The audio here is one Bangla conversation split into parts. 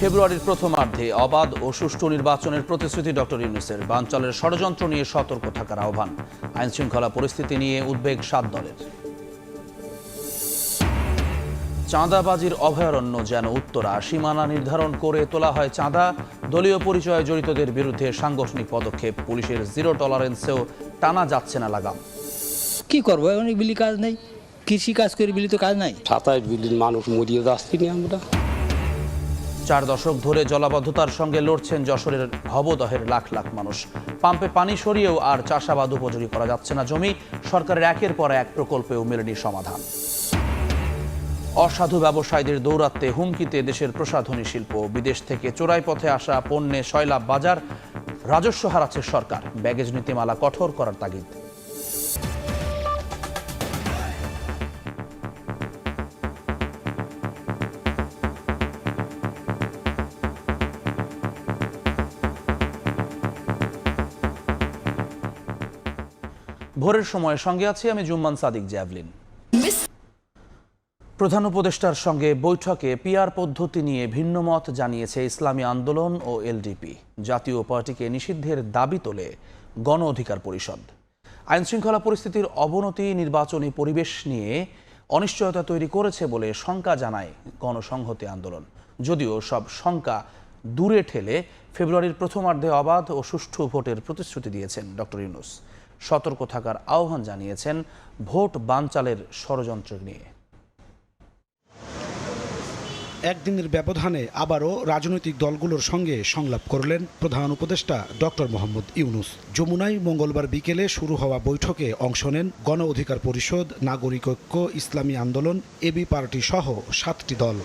ফেব্রুয়ারির প্রথমার্ধে অবাধ ও সুষ্ঠু নির্বাচনের প্রতিশ্রুতি ডক্টর ইউনুসের। বানচালের ষড়যন্ত্র নিয়ে সতর্ক থাকার আহ্বান। আইন শৃঙ্খলা পরিস্থিতি নিয়ে উদ্বেগ সাত দলের। চাঁদাবাজির অভয়ারণ্য যেন উত্তরা সীমানা নির্ধারণ করে তোলা হয় চাঁদা। দলীয় পরিচয়ে জড়িতদের বিরুদ্ধে সাংগঠনিক পদক্ষেপ পুলিশের জিরো টলারেন্সেও টানা যাচ্ছে না লাগাম। কি করব? অনেক বিলি কাজ নেই। কৃষি কাজ করে বিলি তো কাজ নাই। সাতাশ বিলিয়ন মানুষ মরিয়ে যাচ্ছি না আমরা। চার দশক ধরে জলাবদ্ধতার সঙ্গে লড়ছেন যশোরের ভবদহের লাখ লাখ মানুষ। পাম্পে পানি সরিয়েও আর চাষাবাদ উপযোগী করা যাচ্ছে না জমি। সরকারের একের পর এক প্রকল্পেও মেলেনি সমাধান। অসাধু ব্যবসায়ীদের দৌরাত্মে হুমকিতে দেশের প্রসাধনী শিল্প। বিদেশ থেকে চোরাই পথে আসা পণ্যে সয়লাভ বাজার। রাজস্ব হারাচ্ছে সরকার। ব্যাগেজ নীতিমালা কঠোর করার তাগিদ। ভোরের সময় সঙ্গে আছি আমি জুম্মান সাদিক জ্যাভলিন। প্রধান উপদেষ্টার সঙ্গে বৈঠকে পিআর পদ্ধতি নিয়ে ভিন্নমত জানিয়েছে ইসলামী আন্দোলন ও এলডিপি জাতীয় পার্টিকে নিষিদ্ধের দাবি তোলে গণ অধিকার পরিষদ। আইনশৃঙ্খলা পরিস্থিতির অবনতি নির্বাচনী পরিবেশ নিয়ে অনিশ্চয়তা তৈরি করেছে বলে শঙ্কা জানায় গণসংহতি আন্দোলন। যদিও সব শঙ্কা দূরে ঠেলে ফেব্রুয়ারির প্রথমার্ধে অবাধ ও সুষ্ঠু ভোটের প্রতিশ্রুতি দিয়েছেন ডক্টর ইউনুস। সতর্ক থাকার আহ্বান জানিয়েছেন ভোট বানচালের ষড়যন্ত্র নিয়ে। একদিনের ব্যবধানে আবারও রাজনৈতিক দলগুলোর সঙ্গে সংলাপ করলেন প্রধান উপদেষ্টা ডক্টর মোহাম্মদ ইউনুস। যমুনায় মঙ্গলবার বিকেলে শুরু হওয়া বৈঠকে অংশ নেন গণ অধিকার পরিষদ, নাগরিক ঐক্য, ইসলামী আন্দোলন, এবি পার্টি সহ সাতটি দল।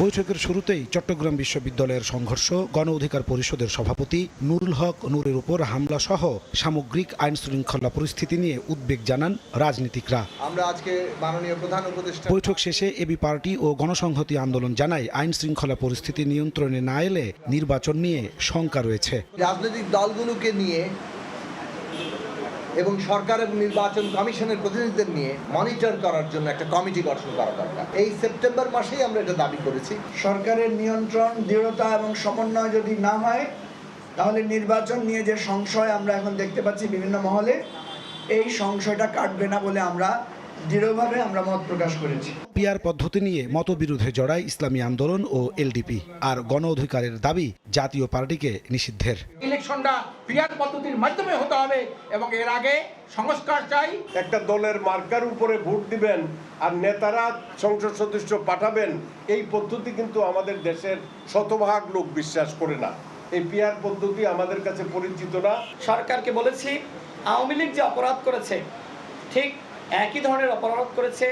বৈঠকের শুরুতেই চট্টগ্রাম বিশ্ববিদ্যালয়ের সংঘর্ষ গণ অধিকার পরিষদের সভাপতি নুরুল হক নূরের উপর হামলা সহ সামগ্রিক আইন শৃঙ্খলা পরিস্থিতি নিয়ে উদ্বেগ জানান রাজনীতিকরা। আমরা আজকে মাননীয় প্রধান উপদেষ্টা বৈঠক শেষে এবি পার্টি ও গণসংহতি আন্দোলন জানায় আইন শৃঙ্খলা পরিস্থিতি নিয়ন্ত্রণে না এলে নির্বাচন নিয়ে শঙ্কা রয়েছে। রাজনৈতিক দলগুলোকে নিয়ে এবং সরকার এবং নির্বাচন কমিশনের প্রতিনিধিদের নিয়ে মনিটর করার জন্য একটা কমিটি গঠন করা দরকার। এই সেপ্টেম্বর মাসেই আমরা এটা দাবি করেছি। সরকারের নিয়ন্ত্রণ, দৃঢ়তা এবং সমন্বয় যদি না হয়, তাহলে নির্বাচন নিয়ে যে সংশয় আমরা এখন দেখতে পাচ্ছি বিভিন্ন মহলে, এই সংশয়টা কাটবে না বলে আমরা দৃঢ়ভাবে আমরা মত প্রকাশ করেছি। পিআর পদ্ধতি নিয়ে মতবিরোধে জড়ায় ইসলামী আন্দোলন ও এলডিপি আর গণ অধিকারের দাবি জাতীয় পার্টিকে নিষিদ্ধের। ইলেকশনটা পিয়ার পদ্ধতির মাধ্যমে হতে হবে এবং এর আগে সংস্কার চাই। একটা দলের মার্কার উপরে ভোট দিবেন আর নেতারা সংসদ সদস্য পাঠাবেন এই পদ্ধতি কিন্তু আমাদের দেশের শতভাগ লোক বিশ্বাস করে না। এই পিয়ার পদ্ধতি আমাদের কাছে পরিচিত না। সরকারকে বলেছি আওয়ামী লীগ যে অপরাধ করেছে ঠিক একই ধরনের অপরাধ করেছে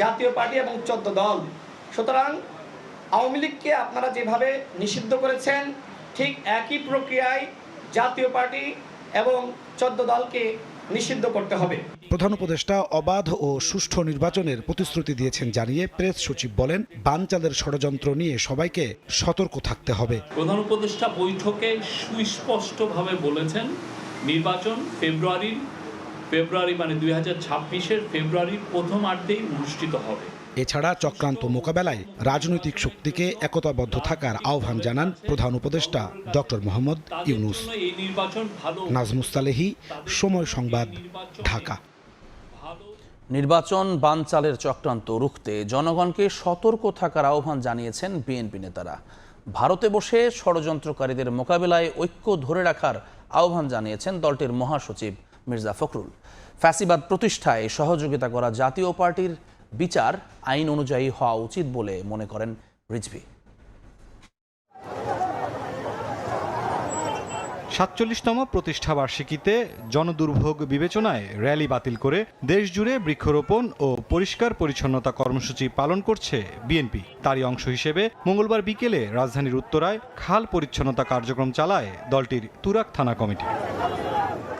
জাতীয় পার্টি এবং চোদ্দ দল। সুতরাং আওয়ামী লীগকে আপনারা যেভাবে নিষিদ্ধ করেছেন ঠিক একই প্রক্রিয়ায় জাতীয় পার্টি এবং চোদ্দ দলকে নিষিদ্ধ করতে হবে। প্রধান উপদেষ্টা অবাধ ও সুষ্ঠু নির্বাচনের প্রতিশ্রুতি দিয়েছেন জানিয়ে প্রেস সচিব বলেন বানচালের ষড়যন্ত্র নিয়ে সবাইকে সতর্ক থাকতে হবে। প্রধান উপদেষ্টা বৈঠকে সুস্পষ্টভাবে বলেছেন নির্বাচন ফেব্রুয়ারির ফেব্রুয়ারি মানে দুই হাজার ছাব্বিশের ফেব্রুয়ারির প্রথমার্ধেই অনুষ্ঠিত হবে। এছাড়া চক্রান্ত মোকাবেলায় রাজনৈতিক শক্তিকে একতাবদ্ধ থাকার আহ্বান জানান প্রধান উপদেষ্টা ডক্টর মোহাম্মদ ইউনুস। নাজমুস্তালেহি সময় সংবাদ ঢাকা। নির্বাচন বানচালের চক্রান্ত রুখতে জনগণকে সতর্ক থাকার আহ্বান জানিয়েছেন বিএনপি নেতারা। ভারতে বসে ষড়যন্ত্রকারীদের মোকাবেলায় ঐক্য ধরে রাখার আহ্বান জানিয়েছেন দলটির মহাসচিব মির্জা ফখরুল। ফ্যাসিবাদ প্রতিষ্ঠায় সহযোগিতা করা জাতীয় পার্টির বিচার আইন অনুযায়ী হওয়া উচিত বলে মনে করেন রিজভি। সাতচল্লিশতম প্রতিষ্ঠা বার্ষিকীতে জনদুর্ভোগ বিবেচনায় র্যালি বাতিল করে দেশজুড়ে বৃক্ষরোপণ ও পরিষ্কার পরিচ্ছন্নতা কর্মসূচি পালন করছে বিএনপি। তারই অংশ হিসেবে মঙ্গলবার বিকেলে রাজধানীর উত্তরায় খাল পরিচ্ছন্নতা কার্যক্রম চালায় দলটির তুরাক থানা কমিটি।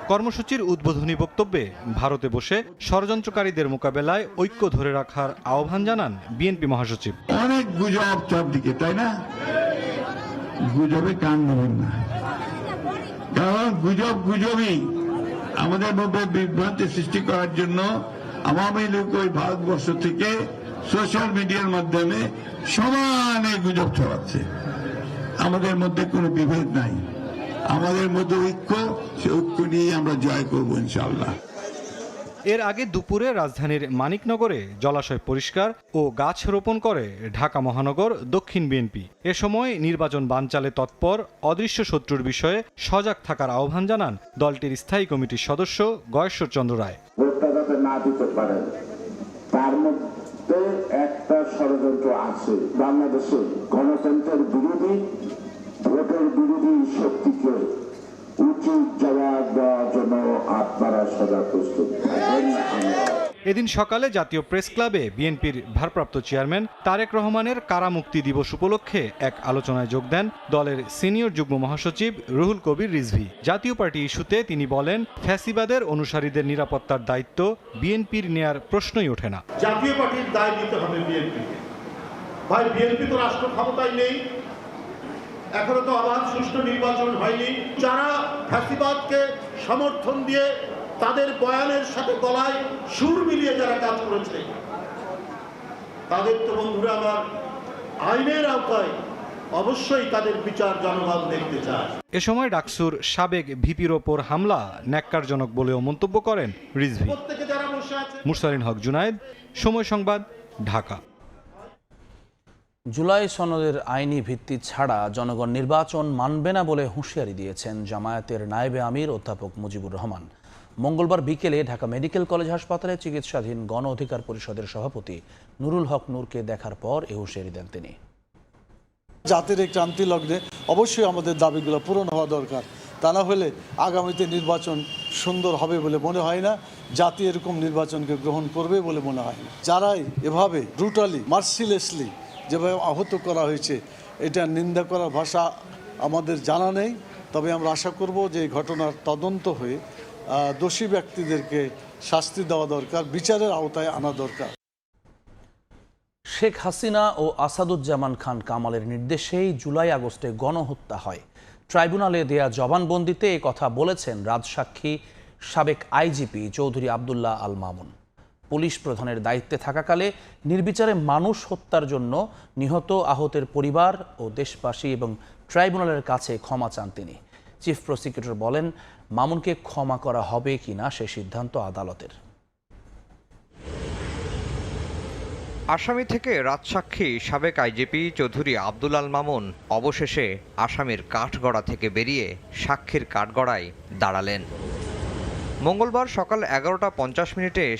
কর্মসূচির উদ্বোধনী বক্তব্যে ভারতে বসে ষড়যন্ত্রকারীদের মোকাবেলায় ঐক্য ধরে রাখার আহ্বান জানান বিএনপি মহাসচিব। অনেক গুজব চারদিকে, তাই না? গুজবে কান দেবেন না। কারণ গুজব গুজবই। আমাদের মধ্যে বিভ্রান্তি সৃষ্টি করার জন্য আওয়ামী লীগ ওই ভারতবর্ষ থেকে সোশ্যাল মিডিয়ার মাধ্যমে সমানে গুজব ছড়াচ্ছে। আমাদের মধ্যে কোনো বিভেদ নাই। আমাদের মধ্যে ঐক্য সে ঐক্য নিয়ে আমরা জয় করব ইনশাল্লাহ এর আগে দুপুরে রাজধানীর মানিকনগরে জলাশয় পরিষ্কার ও গাছ রোপণ করে ঢাকা মহানগর দক্ষিণ বিএনপি। এ সময় নির্বাচন বানচালে তৎপর অদৃশ্য শত্রুর বিষয়ে সজাগ থাকার আহ্বান জানান দলটির স্থায়ী কমিটির সদস্য গয়েশ্বর চন্দ্র রায় তার মধ্যে একটা ষড়যন্ত্র আছে। বাংলাদেশে গণতন্ত্রের বিরোধী ভোটের বিরোধী শক্তিকে উচিত জবাব দেওয়ার জন্য আপনারা সদা প্রস্তুত এদিন সকালে জাতীয় প্রেস ক্লাবে বিএনপির ভারপ্রাপ্ত চেয়ারম্যান তারেক রহমানের কারামুক্তি দিবস উপলক্ষে এক আলোচনায় যোগ দেন দলের সিনিয়র যুগ্ম মহাসচিব রুহুল কবির রিজভি। জাতীয় পার্টি ইস্যুতে তিনি বলেন ফ্যাসিবাদের অনুসারীদের নিরাপত্তার দায়িত্ব বিএনপির নেয়ার প্রশ্নই ওঠে না। জাতীয় পার্টির দায় দিতে হবে বিএনপিকে। ভাই বিএনপি তো রাষ্ট্র ক্ষমতায় নেই। এখনও তো আবার সুষ্ঠু নির্বাচন হয়নি। যারা ফ্যাসিবাদকে সমর্থন দিয়ে তাদের বয়ানের সাথে গলায় সুর মিলিয়ে যারা কাজ করেছে তাদের তো বন্ধুরা আমার আইনের আওতায় অবশ্যই তাদের বিচার জনগণ দেখতে চায়। এ সময় ডাকসুর সাবেক ভিপির ওপর হামলা ন্যাক্কারজনক বলেও মন্তব্য করেন রিজভি। প্রত্যেকে যারা মুরসালিন হক জুনায়েদ সময় সংবাদ ঢাকা। জুলাই সনদের আইনি ভিত্তি ছাড়া জনগণ নির্বাচন মানবে না বলে হুঁশিয়ারি দিয়েছেন জামায়াতের নায়েবে আমির অধ্যাপক মুজিবুর রহমান। মঙ্গলবার বিকেলে ঢাকা মেডিকেল কলেজ হাসপাতালে চিকিৎসাধীন গণ অধিকার পরিষদের সভাপতি নুরুল হক নূরকে দেখার পর এ হুঁশিয়ারি দেন তিনি। জাতির এই ক্রান্তি লগ্নে অবশ্যই আমাদের দাবিগুলো পূরণ হওয়া দরকার। তা না হলে আগামীতে নির্বাচন সুন্দর হবে বলে মনে হয় না। জাতি এরকম নির্বাচনকে গ্রহণ করবে বলে মনে হয় না। যারাই এভাবে ব্রুটালি মার্সিলেসলি যেভাবে আহত করা হয়েছে, এটা নিন্দা করার ভাষা আমাদের জানা নেই। তবে আমরা আশা করব যে এই ঘটনার তদন্ত হয়ে দোষী ব্যক্তিদেরকে শাস্তি দেওয়া দরকার, বিচারের আওতায় আনা দরকার। শেখ হাসিনা ও আসাদুজ্জামান খান কামালের নির্দেশেই জুলাই আগস্টে গণহত্যা হয়। ট্রাইব্যুনালে দেয়া জবানবন্দিতে কথা বলেছেন রাজসাক্ষী সাবেক আইজিপি চৌধুরী আবদুল্লাহ আল মামুন। পুলিশ প্রধানের দায়িত্বে থাকাকালে নির্বিচারে মানুষ হত্যার জন্য নিহত আহতের পরিবার ও দেশবাসী এবং ট্রাইব্যুনালের কাছে ক্ষমা চান তিনি। চিফ প্রসিকিউটর বলেন, মামুনকে ক্ষমা করা হবে কিনা সে সিদ্ধান্ত আদালতের। আসামি থেকে রাজসাক্ষী সাবেক আইজিপি চৌধুরী আব্দুল আল মামুন অবশেষে আসামির কাঠগড়া থেকে বেরিয়ে সাক্ষীর কাঠগড়ায় দাঁড়ালেন। মঙ্গলবার সকাল এগারোটা পঞ্চাশ মিনিটে